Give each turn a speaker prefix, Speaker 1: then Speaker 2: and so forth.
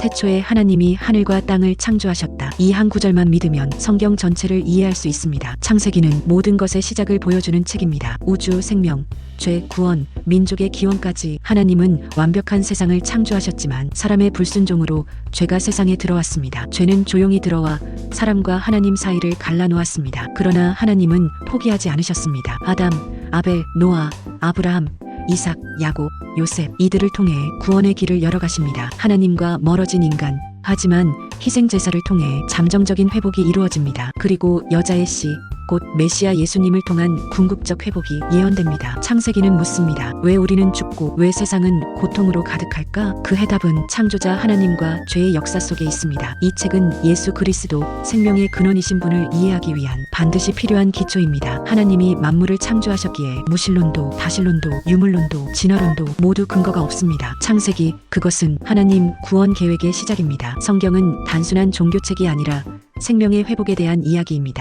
Speaker 1: 태초에 하나님이 하늘과 땅을 창조하셨다. 이 한 구절만 믿으면 성경 전체를 이해할 수 있습니다. 창세기는 모든 것의 시작을 보여주는 책입니다. 우주, 생명, 죄, 구원, 민족의 기원까지 하나님은 완벽한 세상을 창조하셨지만 사람의 불순종으로 죄가 세상에 들어왔습니다. 죄는 조용히 들어와 사람과 하나님 사이를 갈라놓았습니다. 그러나 하나님은 포기하지 않으셨습니다. 아담, 아벨, 노아, 아브라함, 이삭, 야곱, 요셉 이들을 통해 구원의 길을 열어가십니다. 하나님과 멀어진 인간 하지만 희생 제사를 통해 잠정적인 회복이 이루어집니다. 그리고 여자의 씨, 곧 메시아 예수님을 통한 궁극적 회복이 예언됩니다. 창세기는 묻습니다. 왜 우리는 죽고 왜 세상은 고통으로 가득할까? 그 해답은 창조자 하나님과 죄의 역사 속에 있습니다. 이 책은 예수 그리스도 생명의 근원이신 분을 이해하기 위한 반드시 필요한 기초입니다. 하나님이 만물을 창조하셨기에 무신론도 다신론도 유물론도 진화론도 모두 근거가 없습니다. 창세기 그것은 하나님 구원 계획의 시작입니다. 성경은 단순한 종교책이 아니라 생명의 회복에 대한 이야기입니다.